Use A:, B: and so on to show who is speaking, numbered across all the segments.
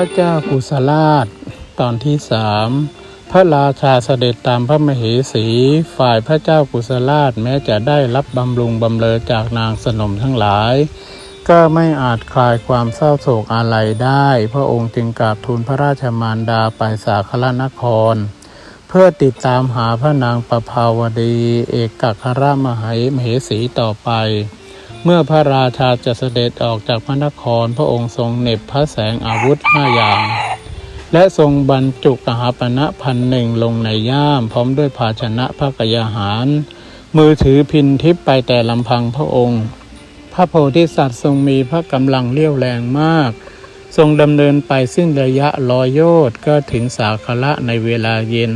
A: ระเจ้ากุสราช ตอนที่สามพระราชาเสด็จตามพระมเหสี ฝ่ายพระเจ้ากุสราชแม้จะได้รับบำรุงบำเรอจากนางสนมทั้งหลาย ก็ไม่อาจคลายความเศร้าโศกอะไรได้ พระองค์จึงกราบทูลพระราชมารดาไปสาครนคร เพื่อติดตามหาพระนางประภาวดี เอกกัครมหามเหสีต่อไป เมื่อพระราชาจะเสด็จออกจากพระนครพระองค์ทรงเหน็บพระแสงอาวุธห้าอย่าง และทรงบรรจุกหาปณะพันหนึ่งลงในย่าม พร้อมด้วยภาชนะพระกยาหาร มือถือพินทิพย์ไปแต่ลำพังพระองค์ พระโพธิสัตว์ทรงมีพระกำลังเลี้ยวแรงมาก ทรงดำเนินไปสิ้นระยะร้อยโยชน์ก็ถึงสาคละในเวลาเย็น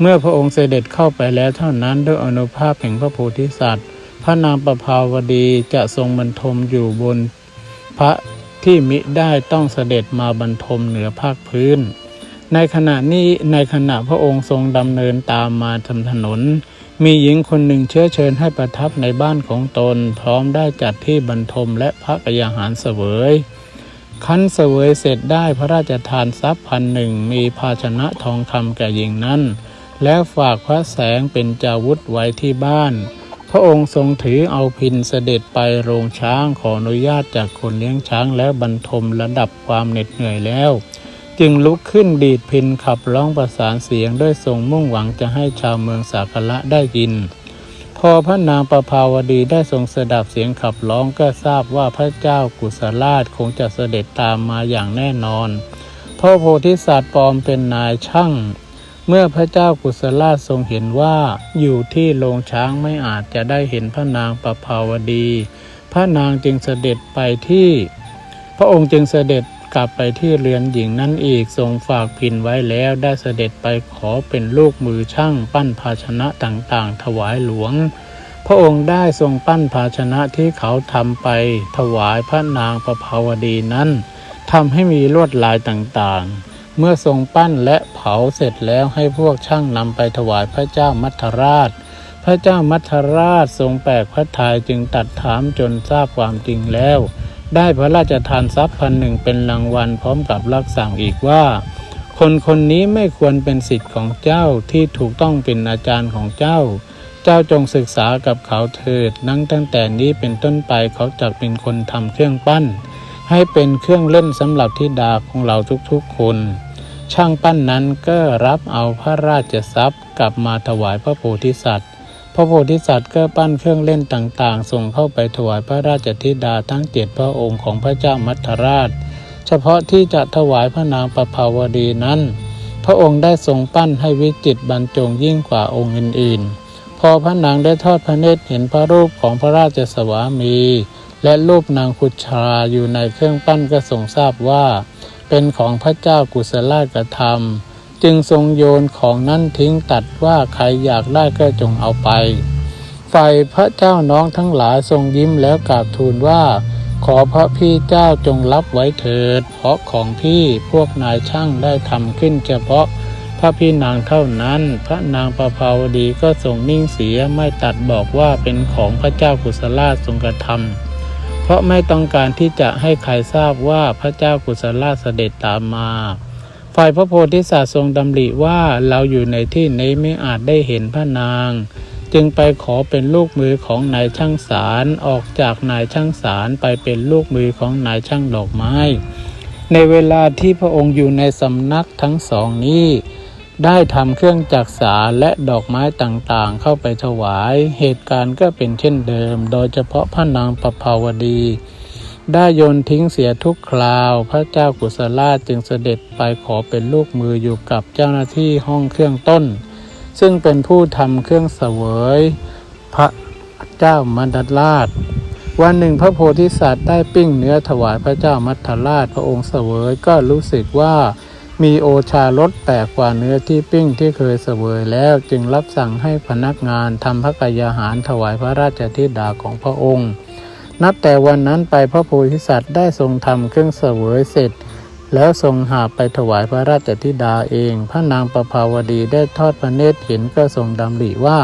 A: เมื่อพระองค์เสด็จเข้าไปแล้วเท่านั้นด้วยอนุภาพแห่งพระโพธิสัตว์ ระนางประภาวดีจะทรงบรรทมอยู่บน พระที่มิได้ต้องเสด็จมาบรรทมเหนือภาคพื้น ในขณะนี้ในขณะพระองค์ทรงดำเนินตามมาทำถนน มีหญิงคนหนึ่งเชื้อเชิญให้ประทับในบ้านของตน พร้อมได้จัดที่บรรทมและพระกยาหารเสวยคันเสวยเสร็จได้พระราชทานทรัพย์พันหนึ่งมีภาชนะทองคำแก่หญิงนั้น แล้วฝากพระแสงเป็นจาวุธไว้ที่บ้าน ระองค์ทรงถือเอาพินเสด็จไปโรงช้างขออนุญาตจากคนเลี้ยงช้างแล้วบรรทมระดับความเหน็ดเหนื่อยแล้ว จึงลุกขึ้นดีดพินขับร้องประสานเสียงด้วยทรงมุ่งหวังจะให้ชาวเมืองสากละได้ยิน พอพระนางประภาวดีได้ทรงสดับเสียงขับร้องก็ทราบว่าพระเจ้ากุสราชคงจะเสด็จตามมาอย่างแน่นอนพระโพธิสัตว์ปลอมเป็นนายช่าง เมื่อพระเจ้ากุสราชทรงเห็นว่าอยู่ที่โรงช้างไม่อาจจะได้เห็นพระนางประภาวดี พระนางจึงเสด็จไปที่ พระองค์จึงเสด็จกลับไปที่เรือนหญิงนั้นอีกทรงฝากพินไว้แล้วได้เสด็จไปขอเป็นลูกมือช่างปั้นภาชนะต่างๆ ถวายหลวง พระองค์ได้ทรงปั้นภาชนะที่เขาทำไปถวายพระนางประภาวดีนั้นทำให้มีลวดลายต่างๆ เมื่อทรงปั้นและเผาเสร็จแล้วให้พวกช่างนำไปถวายพระเจ้ามัทราช พระเจ้ามัทราชทรงแปลกพระทัยจึงตัดถามจนทราบความจริงแล้ว ได้พระราชทานทรัพย์พันหนึ่งเป็นรางวัลพร้อมกับรับสั่งอีกว่า คนคนนี้ไม่ควรเป็นสิทธิ์ของเจ้าที่ถูกต้องเป็นอาจารย์ของเจ้า เจ้าจงศึกษากับเขาเถิดนั่งตั้งแต่นี้เป็นต้นไปเขาจะเป็นคนทำเครื่องปั้น ให้เป็นเครื่องเล่นสำหรับธิดาของเราทุกๆคน ช่างปั้นนั้นก็รับเอาพระราชทรัพย์กลับมาถวายพระโพธิสัตว์ พระโพธิสัตว์ก็ปั้นเครื่องเล่นต่างๆ ส่งเข้าไปถวายพระราชธิดาทั้งเจ็ดพระองค์ของพระเจ้ามัทราช เฉพาะที่จะถวายพระนางประภาวดีนั้น พระองค์ได้ทรงปั้นให้วิจิตบรรจงยิ่งกว่าองค์อื่นๆ พอพระนางได้ทอดพระเนตรเห็นพระรูปของพระราชสวามี และรูปนางคุชาอยู่ในเครื่องปั้นก็ทรงทราบว่า เป็นของพระเจ้ากุศลกธรรม จึงทรงโยนของนั้นทิ้งตัดว่าใครอยากได้ก็จงเอาไป ฝ่ายพระเจ้าน้องทั้งหลายทรงยิ้มแล้วกราบทูลว่า ขอพระพี่เจ้าจงรับไว้เถิด เพราะของพี่พวกนายช่างได้ทำขึ้นเฉพาะพระพี่นางเท่านั้น พระนางประภาวดีก็ทรงนิ่งเสียไม่ตัดบอกว่าเป็นของพระเจ้ากุศลาทรงกระทำ เพราะไม่ต้องการที่จะให้ใครทราบว่าพระเจ้ากุศลาชเสด็จตามมา ฝ่ายพระโพธิสัตว์ทรงดำริว่าเราอยู่ในที่นี้ไม่อาจได้เห็นพระนาง จึงไปขอเป็นลูกมือของนายช่างสารออกจากนายช่างสารไปเป็นลูกมือของนายช่างดอกไม้ ในเวลาที่พระองค์อยู่ในสำนักทั้งสองนี้ ได้ทำเครื่องจักสาและดอกไม้ต่างๆ เข้าไปถวาย เหตุการณ์ก็เป็นเช่นเดิม โดยเฉพาะพระนางประภาวดี ได้โยนทิ้งเสียทุกคราว พระเจ้ากุศลาชจึงเสด็จไปขอเป็นลูกมืออยู่กับเจ้าหน้าที่ห้องเครื่องต้น ซึ่งเป็นผู้ทำเครื่องเสวย พระเจ้ามัดราชวันหนึ่งพระโพธิสัตว์ได้ปิ้งเนื้อถวายพระเจ้ามัทราชพระองค์เสวยก็รู้สึกว่า มีโอชารสแปลกกว่าเนื้อที่ปิ้งที่เคยเสวยแล้วจึงรับสั่งให้พนักงานทำพระกายาหารถวายพระราชธิดาของพระองค์ นับแต่วันนั้นไปพระโพธิสัตว์ได้ทรงทำเครื่องเสวยเสร็จ แล้วทรงหาไปถวายพระราชธิดาเอง พระนางประภาวดีได้ทอดพระเนตรเห็นก็ทรงดำริว่า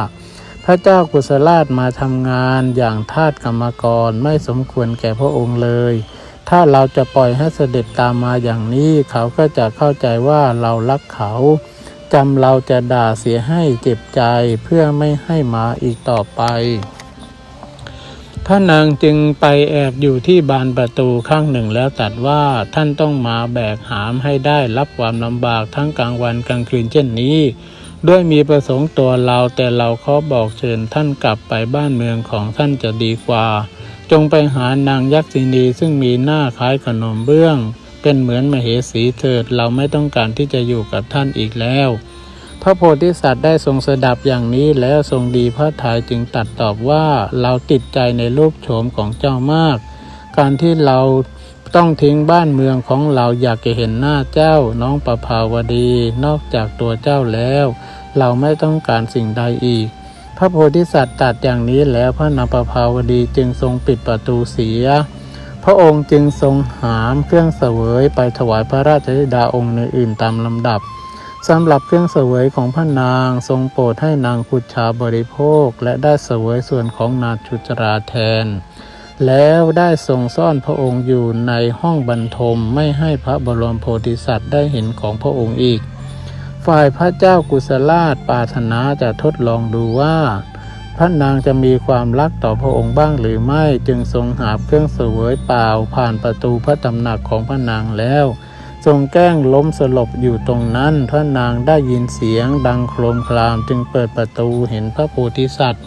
A: พระเจ้ากุศลาชมาทำงานอย่างทาสกรรมกรไม่สมควรแก่พระองค์เลย ถ้าเราจะปล่อยให้เสด็จตามมาอย่างนี้ เขาก็จะเข้าใจว่าเรารักเขาจำเราจะด่าเสียให้เจ็บใจเพื่อไม่ให้มาอีกต่อไป พระนางจึงไปแอบอยู่ที่บานประตูข้างหนึ่งแล้วตรัดว่าท่านต้องมาแบกหามให้ได้รับความลำบากทั้งกลางวันกลางคืนเช่นนี้ ด้วยมีประสงค์ตัวเราแต่เราขอบอกเชิญท่านกลับไปบ้านเมืองของท่านจะดีกว่า จงไปหานางยักษินีซึ่งมีหน้าคล้ายขนมเบื้อง เป็นเหมือนมเหสีเถิดเราไม่ต้องการที่จะอยู่กับท่านอีกแล้ว พระโพธิสัตว์ได้ทรงสดับอย่างนี้แล้วทรงดีพระทัยจึงตัดตอบว่าเราติดใจในรูปโฉมของเจ้ามาก การที่เราต้องทิ้งบ้านเมืองของเราอยากจะเห็นหน้าเจ้าน้องประภาวดี นอกจากตัวเจ้าแล้ว เราไม่ต้องการสิ่งใดอีก ระโพธิสัตว์ตัดอย่างนี้แล้วพระนางประภาวดีจึงทรงปิดประตูเสีย พระองค์จึงทรงหามเครื่องเสวยไปถวายพระราชธิดาองค์อื่นๆตามลำดับสำหรับเครื่องเสวยของพระนางทรงโปรดให้นางคุชาบริโภค และได้เสวยส่วนของนาชุจราแทน แล้วได้ทรงซ่อนพระองค์อยู่ในห้องบรรทมไม่ให้พระบรมโพธิสัตว์ได้เห็นของพระองค์อีก ฝ่ายพระเจ้ากุศลาชปารถนาจะทดลองดูว่า พระนางจะมีความรักต่อพระองค์บ้างหรือไม่จึงทรงหาเครื่องเสวยเปล่าผ่านประตูพระตำหนักของพระนางแล้ว ทรงแกล้งล้มสลบอยู่ตรงนั้น พระนางได้ยินเสียงดังโครมครามจึงเปิดประตูเห็นพระโพธิสัตว์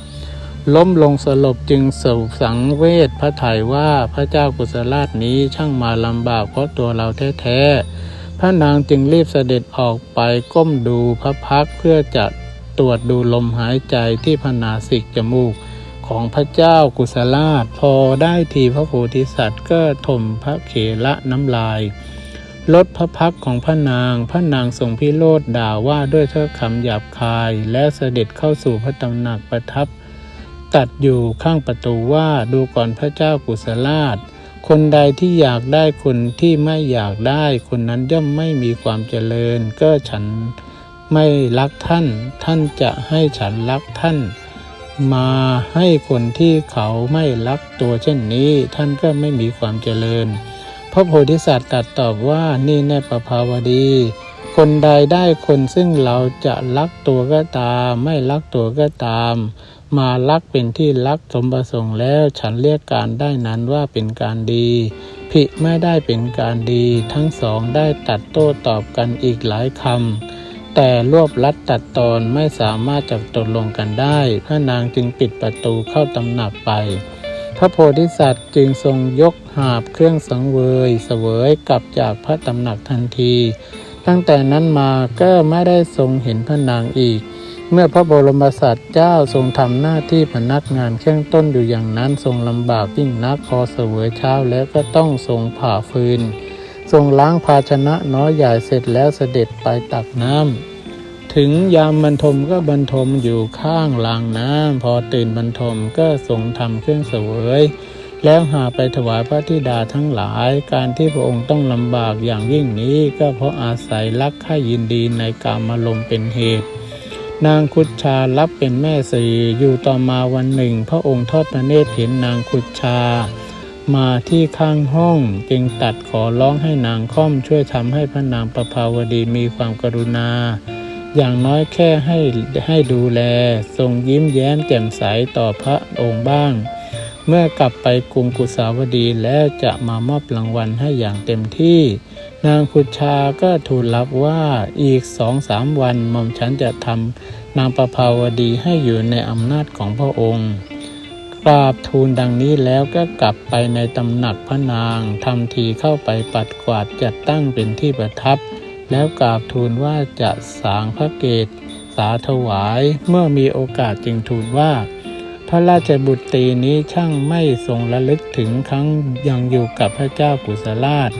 A: ล้มลงสลบจึงเสวสังเวชพระไถยว่าพระเจ้ากุศลาชนี้ช่างมาลำบากเพราะตัวเราแท้ๆ พระนางจึงรีบเสด็จออกไปก้มดูพระพักเพื่อจะตรวจดูลมหายใจที่พนาสิกจมูกของพระเจ้ากุศลาชพอได้ทีพระโพธิสัตว์ก็ถมพระเขละน้ำลายลดพระพักของพระนาง พระนางทรงพิโรธด่าว่าด้วยถ้อยคำหยาบคาย และเสด็จเข้าสู่พระตำหนักประทับ ตัดอยู่ข้างประตูว่าดูก่อนพระเจ้ากุศลาช คนใดที่อยากได้คนที่ไม่อยากได้ คนนั้นย่อมไม่มีความเจริญ ก็ฉันไม่รักท่าน ท่านจะให้ฉันรักท่าน มาให้คนที่เขาไม่รักตัวเช่นนี้ ท่านก็ไม่มีความเจริญ พระโพธิสัตว์ตรัสตอบว่านี่แน่ประภาวดี คนใดได้คนซึ่งเราจะรักตัวก็ตาม ไม่รักตัวก็ตาม มารักเป็นที่รักสมประสงค์แล้วฉันเรียกการได้นั้นว่าเป็นการดีผิไม่ได้เป็นการดี ทั้งสองได้ตัดโต้ตอบกันอีกหลายคำแต่รวบลัดตัดตอนไม่สามารถจับตกลงกันได้พระนางจึงปิดประตูเข้าตำหนักไป พระโพธิสัตว์จึงทรงยกหาบเครื่องสังเวยเสวยกลับจากพระตำหนักทันที ตั้งแต่นั้นมาก็ไม่ได้ทรงเห็นพระนางอีก เมื่อพระบรมศาสดาเจ้าทรงทำหน้าที่พนักงานเครื่องต้นอยู่อย่างนั้นทรงลำบากยิ่งนักพอเสวยเช้าแล้วก็ต้องทรงผ่าฟืน ทรงล้างภาชนะน้อยใหญ่เสร็จแล้วเสด็จไปตักน้ำถึงยามบรรทมก็บรรทมอยู่ข้างลางน้ำพอตื่นบรรทมก็ทรงทำเครื่องเสวยแล้วหาไปถวายพระธิดาทั้งหลาย การที่พระองค์ต้องลำบากอย่างยิ่งนี้ ก็เพราะอาศัยรักใคร่ยินดีในกามารมเป็นเหตุ นางคุชชารับเป็นแม่สีอยู่ต่อมาวันหนึ่ง พระองค์ทอดพระเนตรเห็นนางคุชชา มาที่ข้างห้องจึงตัดขอร้องให้นางค่อมช่วยทำให้พระนางประภาวดีมีความกรุณา อย่างน้อยแค่ให้ให้ดูแล ทรงยิ้มแย้มแจ่มใสต่อพระองค์บ้าง เมื่อกลับไปกรุงกุสาวดีแล้วจะมามอบรางวัลให้อย่างเต็มที่ นางคุชาก็ทูลรับว่าอีกสองสามวันหม่อมฉันจะทำนางประภาวดีให้อยู่ในอำนาจของพระองค์กราบทูลดังนี้แล้วก็กลับไปในตำหนักพระนางทำทีเข้าไปปัดกวาดจัดตั้งเป็นที่ประทับ แล้วกราบทูลว่าจะสางพระเกศสาถวายเมื่อมีโอกาสจึงทูลว่า พระราชบุตรีนี้ช่างไม่ทรงระลึกถึงครั้งยังอยู่กับพระเจ้ากุศลาช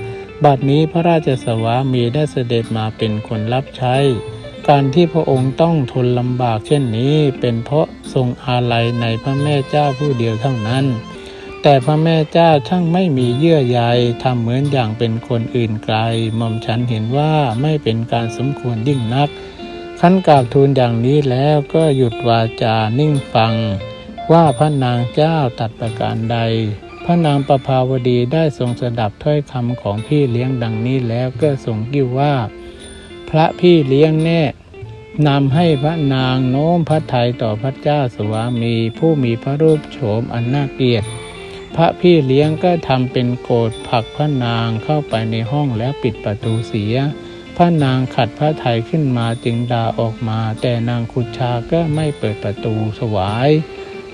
A: บัดนี้พระราชสวามีได้เสด็จมาเป็นคนรับใช้ การที่พระองค์ต้องทนลำบากเช่นนี้ เป็นเพราะทรงอาลัยในพระแม่เจ้าผู้เดียวเท่านั้น แต่พระแม่เจ้าช่างไม่มีเยื่อใยทำเหมือนอย่างเป็นคนอื่นไกลหม่อมฉันเห็นว่าไม่เป็นการสมควรยิ่งนักขั้นกราบทูลอย่างนี้แล้วก็หยุดวาจานิ่งฟัง ว่าพระนางเจ้าตัดประการใด พระนางประภาวดีได้ทรงสดับถ้อยคำของพี่เลี้ยงดังนี้แล้วก็ทรงกิ้วว่า พระพี่เลี้ยงแน่นำให้พระนางโน้มพระทัยต่อพระเจ้าสวามีผู้มีพระรูปโฉมอันน่าเกลียด พระพี่เลี้ยงก็ทำเป็นโกรธผลักพระนางเข้าไปในห้องแล้วปิดประตูเสีย พระนางขัดพระทัยขึ้นมาจึงด่าออกมา แต่นางคุชาก็ไม่เปิดประตูถวาย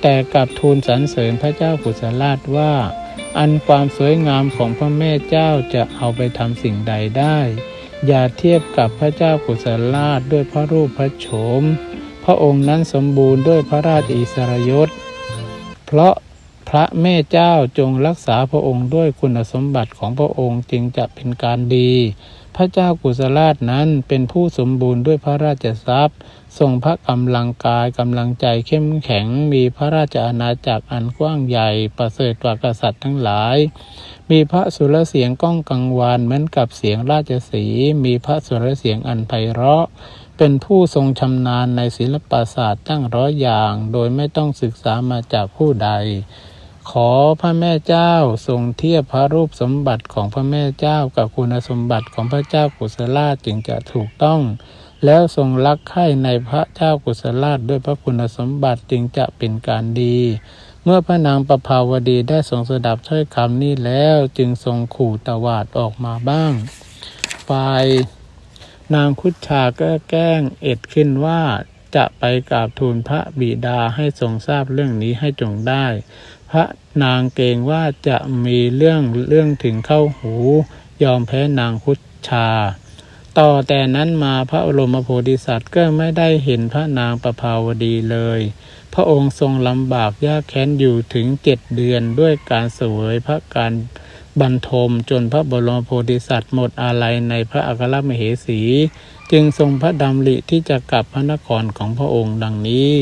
A: แต่กลับทูลสรรเสริญพระเจ้ากุศลาชว่า อันความสวยงามของพระแม่เจ้าจะเอาไปทำสิ่งใดได้ อย่าเทียบกับพระเจ้ากุศลาชด้วยพระรูปพระโฉม พระองค์นั้นสมบูรณ์ด้วยพระราชอิสริยศ เพราะพระแม่เจ้าจงรักษาพระองค์ด้วยคุณสมบัติของพระองค์จึงจะเป็นการดี พระเจ้ากุศลาชนั้นเป็นผู้สมบูรณ์ด้วยพระราชทรัพย์ ทรงพระกำลังกายกำลังใจเข้มแข็งมีพระราชอาณาจักรอันกว้างใหญ่ประเสริฐกว่ากษัตริย์ทั้งหลาย มีพระสุรเสียงก้องกังวานเหมือนกับเสียงราชสี มีพระสุรเสียงอันไพเราะ เป็นผู้ทรงชำนาญในศิลปศาสตร์ตั้งร้อยอย่าง โดยไม่ต้องศึกษามาจากผู้ใด ขอพระแม่เจ้าทรงเทียบพระรูปสมบัติของพระแม่เจ้ากับคุณสมบัติของพระเจ้ากุศลาชจึงจะถูกต้อง แล้วทรงรักใคร่ในพระเจ้ากุศลาชด้วยพระคุณสมบัติจึงจะเป็นการดี เมื่อพระนางประภาวดีได้ทรงสดับถ้อยคำนี้แล้วจึงทรงขู่ตวาดออกมาบ้างฝ่ายนางคุชชาก็แกล้งเอ็ดขึ้นว่าจะไปกราบทูลพระบิดาให้ทรงทราบเรื่องนี้ให้จงได้ พระนางเกรงว่าจะมีเรื่องเรื่องถึงเข้าหู ยอมแพ้นางคุชชา ต่อแต่นั้นมาพระบรมโพธิสัตว์ก็ไม่ได้เห็นพระนางประภาวดีเลย พระองค์ทรงลำบากยากแค้นอยู่ถึงเจ็ดเดือนด้วยการเสวยพระการบรรทมจนพระบรมโพธิสัตว์หมดอาลัยในพระอัครมเหสี จึงทรงพระดำริที่จะกลับพระนครของพระองค์ดังนี้